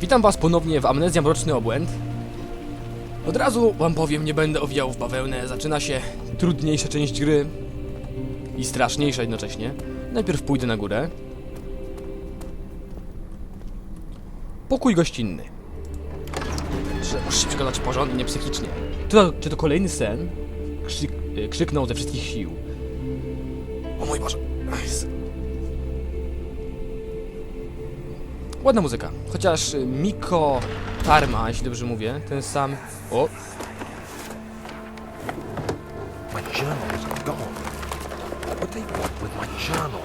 Witam was ponownie w Amnezja Mroczny Obłęd. Od razu wam powiem, nie będę owijał w bawełnę. Zaczyna się trudniejsza część gry i straszniejsza jednocześnie. Najpierw pójdę na górę. Pokój gościnny. Muszę się przekonać porządnie, psychicznie. To, czy to kolejny sen? Krzyk, y, krzyknął ze wszystkich sił. O mój Boże. Ładna muzyka. Chociaż Miko Tarma, jeśli dobrze mówię, ten sam. O, My journal is gone. What would they want with my journal?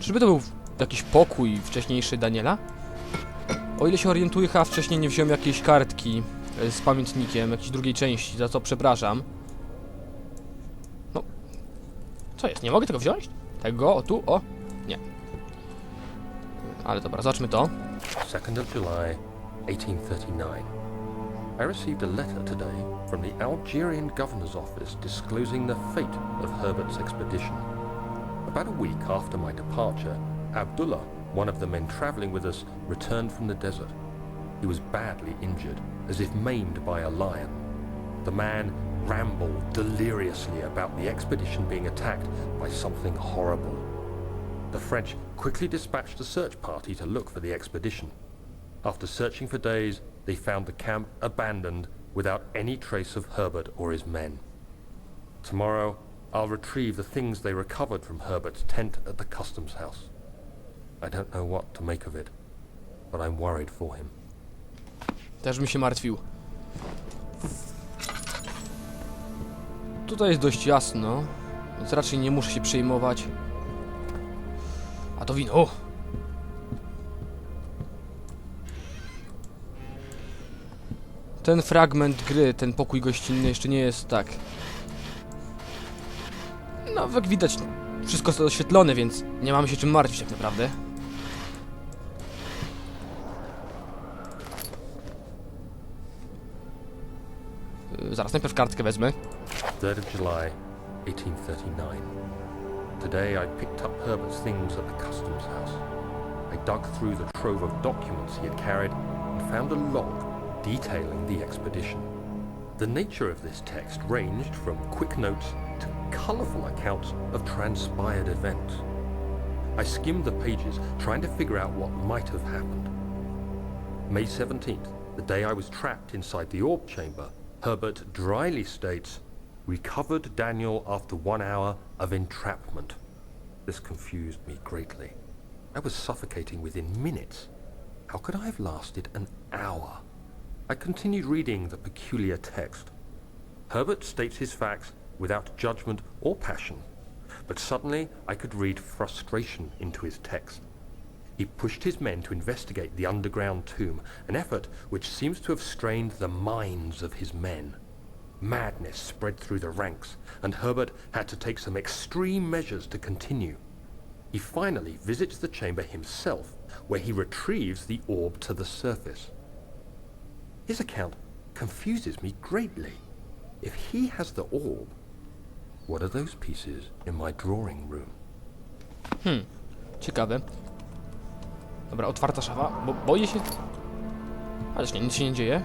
czyżby to był jakiś pokój wcześniejszy Daniela? O ile się orientuję, chyba wcześniej nie wziąłem jakiejś kartki e, z pamiętnikiem, jakiejś drugiej części, za co przepraszam. Co jest? Nie mogę tego wziąć? Tego, o tu, o. Nie. Ale dobra, zobaczmy to. 2nd of July, 1839. I received a letter today from the Algerian governor's office disclosing the fate of Herbert's expedition. About a week after my departure, Abdullah, one of the men traveling with us, returned from the desert. He was badly injured, as if maimed by a lion. The man rambled deliriously about the expedition being attacked by something horrible. The French quickly dispatched a search party to look for the expedition. After searching for days, they found the camp abandoned without any trace of Herbert or his men. Tomorrow, I'll retrieve the things they recovered from Herbert's tent at the customs house. I don't know what to make of it, but I'm worried for him. Też bym się martwił. Tutaj jest dość jasno, więc raczej nie muszę się przejmować. A to wino. Ten fragment gry, ten pokój gościnny jeszcze nie jest tak. No, jak widać, wszystko jest oświetlone, więc nie mamy się czym martwić tak naprawdę. Yy, Zaraz, najpierw kartkę wezmę. 3rd of July, 1839. Today I picked up Herbert's things at the customs house. I dug through the trove of documents he had carried and found a log detailing the expedition. The nature of this text ranged from quick notes to colourful accounts of transpired events. I skimmed the pages, trying to figure out what might have happened. May 17th, the day I was trapped inside the orb chamber, Herbert dryly states, recovered Daniel after one hour of entrapment. This confused me greatly. I was suffocating within minutes. How could I have lasted an hour? I continued reading the peculiar text. Herbert states his facts without judgment or passion, but suddenly I could read frustration into his text. He pushed his men to investigate the underground tomb, an effort which seems to have strained the minds of his men. Madness spread through the ranks, and Herbert had to take some extreme measures to continue. He finally visits the chamber himself, where he retrieves the orb to the surface. His account confuses me greatly. If he has the orb, what are those pieces in my drawing room? Hmm, Ciekawe. Dobra, otwarta szafa, bo boję się... Ależ nie, nic się nie dzieje.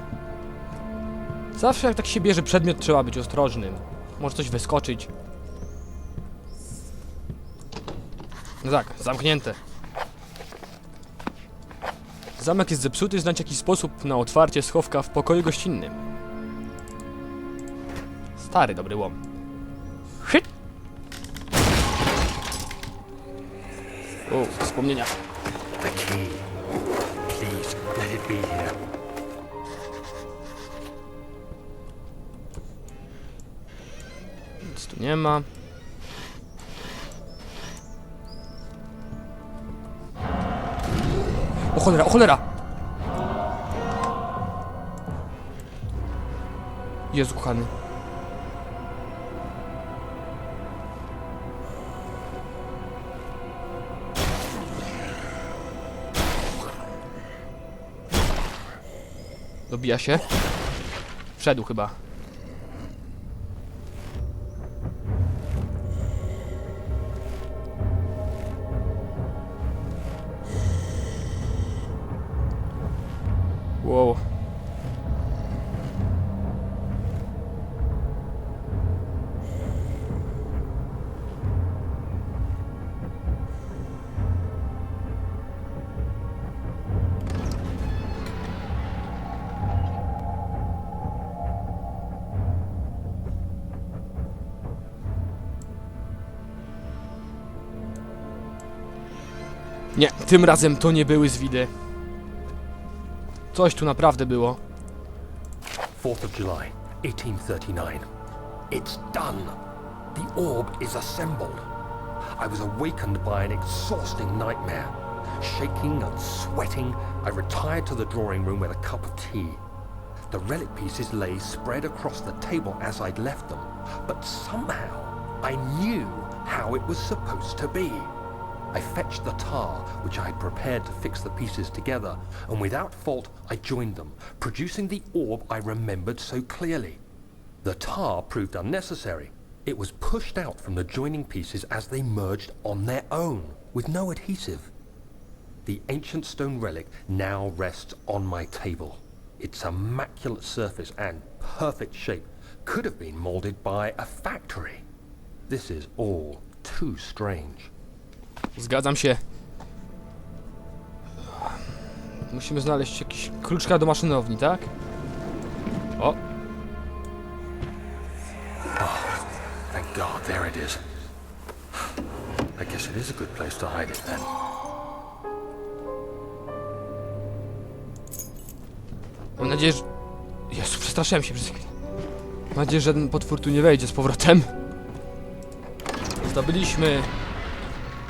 Zawsze jak tak się bierze przedmiot, trzeba być ostrożnym. Może coś wyskoczyć. No tak, zamknięte. Zamek jest zepsuty, znajdź jakiś sposób na otwarcie schowka w pokoju gościnnym. Stary, dobry łom. Hyt! O, wspomnienia. The key. Please, let it be here. Nic tu nie ma. O cholera, o cholera! Jezu kochany. Dobija się. Wszedł chyba. Nie, tym razem to nie były zwidy. Coś tu naprawdę było. 4th of July, 1839. It's done. The orb is assembled. I was awakened by an exhausting nightmare. Shaking and sweating, I retired to the drawing room with a cup of tea. The relic pieces lay spread across the table as I'd left them, but somehow I knew how it was supposed to be. I fetched the tar, which I had prepared to fix the pieces together, and without fault I joined them, producing the orb I remembered so clearly. The tar proved unnecessary. It was pushed out from the joining pieces as they merged on their own, with no adhesive. The ancient stone relic now rests on my table. Its immaculate surface and perfect shape could have been molded by a factory. This is all too strange. Zgadzam się. Musimy znaleźć jakiś kluczka do maszynowni, tak? O, Thank God, there it is. I guess it is a good place to hide it then. mam nadzieję, że... Jezu, przestraszyłem się przez chwilę. Mam nadzieję, że ten potwór tu nie wejdzie z powrotem. Zdobyliśmy...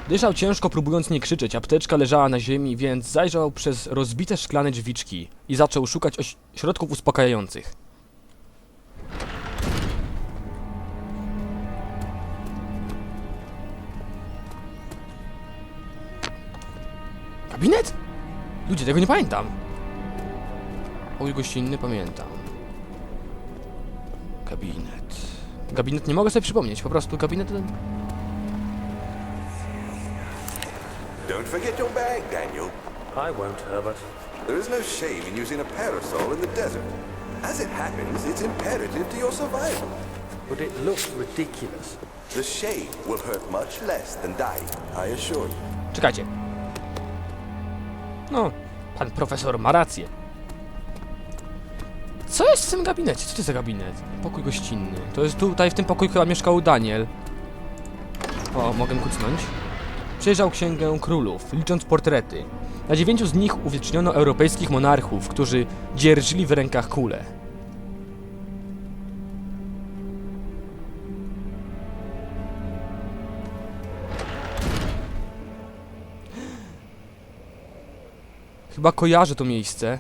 Dyszał ciężko, próbując nie krzyczeć. Apteczka leżała na ziemi, więc zajrzał przez rozbite szklane drzwiczki i zaczął szukać środków uspokajających. Gabinet? Ludzie, tego nie pamiętam. Pokój gościnny pamiętam. Gabinet. Gabinet nie mogę sobie przypomnieć, po prostu gabinet... Don't forget your bag, Daniel. I won't, Herbert. There is no shame in using a parasol in the desert. As it happens, it's imperative to your survival. But it looks ridiculous. The shade will hurt much less than dying, I assure you. Czekajcie. No, pan profesor ma rację. Co jest w tym gabinecie? Co to jest za gabinet? Pokój gościnny. To jest tutaj, w tym pokoju chyba mieszkał Daniel. O, mogę kucnąć. Przejrzał księgę królów, licząc portrety. Na dziewięciu z nich uwieczniono europejskich monarchów, którzy dzierżyli w rękach kule. Chyba kojarzę to miejsce.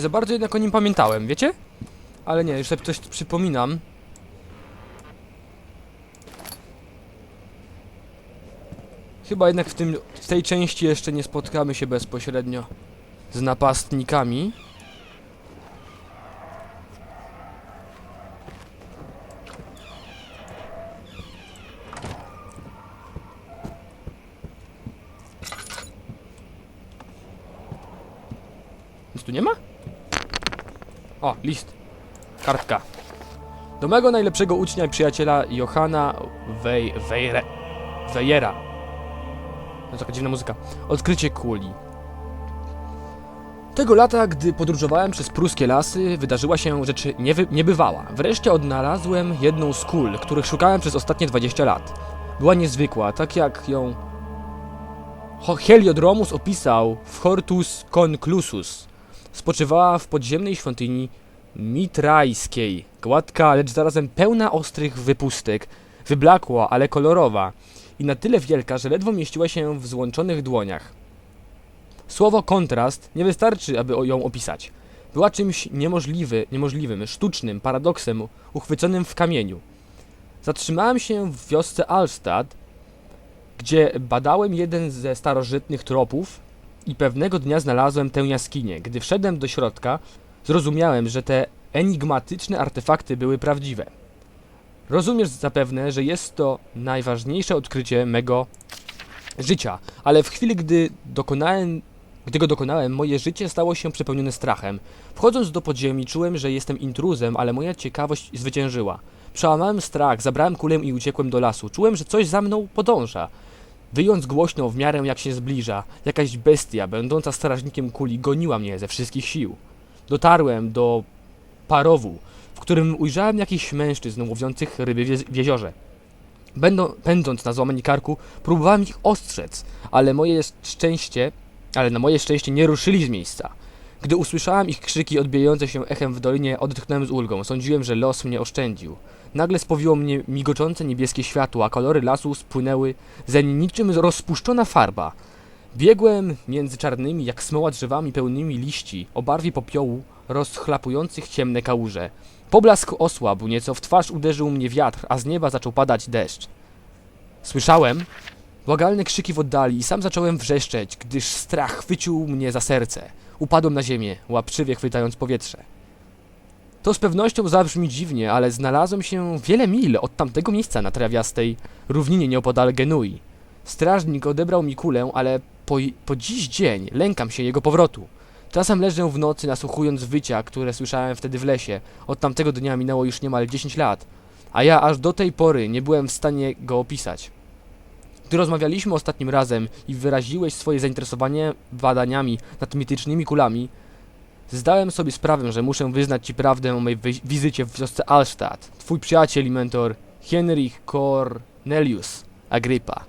Nie za bardzo jednak o nim pamiętałem, wiecie? Ale nie, już sobie coś przypominam. Chyba jednak w, tym, w tej części jeszcze nie spotkamy się bezpośrednio z napastnikami. Nic tu nie ma? O, list. Kartka. Do mego najlepszego ucznia i przyjaciela Johanna Wej... Wejre... Wejera. To taka dziwna muzyka. Odkrycie kuli. Tego lata, gdy podróżowałem przez pruskie lasy, wydarzyła się rzecz niewy, niebywała. Wreszcie odnalazłem jedną z kul, których szukałem przez ostatnie 20 lat. Była niezwykła, tak jak ją Heliodromus opisał w Hortus Conclusus. Spoczywała w podziemnej świątyni mitrajskiej. Gładka, lecz zarazem pełna ostrych wypustek. Wyblakła, ale kolorowa. I na tyle wielka, że ledwo mieściła się w złączonych dłoniach. Słowo kontrast nie wystarczy, aby ją opisać. Była czymś niemożliwy, niemożliwym, sztucznym, paradoksem uchwyconym w kamieniu. Zatrzymałem się w wiosce Alstad, gdzie badałem jeden ze starożytnych tropów i pewnego dnia znalazłem tę jaskinię. Gdy wszedłem do środka, zrozumiałem, że te enigmatyczne artefakty były prawdziwe. Rozumiesz zapewne, że jest to najważniejsze odkrycie mego życia, ale w chwili, gdy dokonałem, gdy go dokonałem, moje życie stało się przepełnione strachem. Wchodząc do podziemi, czułem, że jestem intruzem, ale moja ciekawość zwyciężyła. Przełamałem strach, zabrałem kulę i uciekłem do lasu. Czułem, że coś za mną podąża. Wyjąc głośno w miarę jak się zbliża, jakaś bestia, będąca strażnikiem kuli, goniła mnie ze wszystkich sił. Dotarłem do parowu, w którym ujrzałem jakichś mężczyzn łowiących ryby w je- w jeziorze. Będą, pędząc na złamanie karku, próbowałem ich ostrzec, ale moje szczęście, ale na moje szczęście nie ruszyli z miejsca. Gdy usłyszałem ich krzyki odbijające się echem w dolinie, odetchnąłem z ulgą. Sądziłem, że los mnie oszczędził. Nagle spowiło mnie migoczące niebieskie światło, a kolory lasu spłynęły zeń niczym rozpuszczona farba. Biegłem między czarnymi jak smoła drzewami pełnymi liści o barwie popiołu rozchlapujących ciemne kałuże. Poblask osłabł, nieco w twarz uderzył mnie wiatr, a z nieba zaczął padać deszcz. Słyszałem błagalne krzyki w oddali i sam zacząłem wrzeszczeć, gdyż strach chwycił mnie za serce. Upadłem na ziemię, łapczywie chwytając powietrze. To z pewnością zabrzmi dziwnie, ale znalazłem się wiele mil od tamtego miejsca na trawiastej równinie nieopodal Genui. Strażnik odebrał mi kulę, ale po, po dziś dzień lękam się jego powrotu. Czasem leżę w nocy nasłuchując wycia, które słyszałem wtedy w lesie. Od tamtego dnia minęło już niemal 10 lat, a ja aż do tej pory nie byłem w stanie go opisać. Gdy rozmawialiśmy ostatnim razem i wyraziłeś swoje zainteresowanie badaniami nad mitycznymi kulami, zdałem sobie sprawę, że muszę wyznać Ci prawdę o mojej wi- wizycie w wiosce Alstadt. Twój przyjaciel i mentor Henrich Cornelius Agrippa.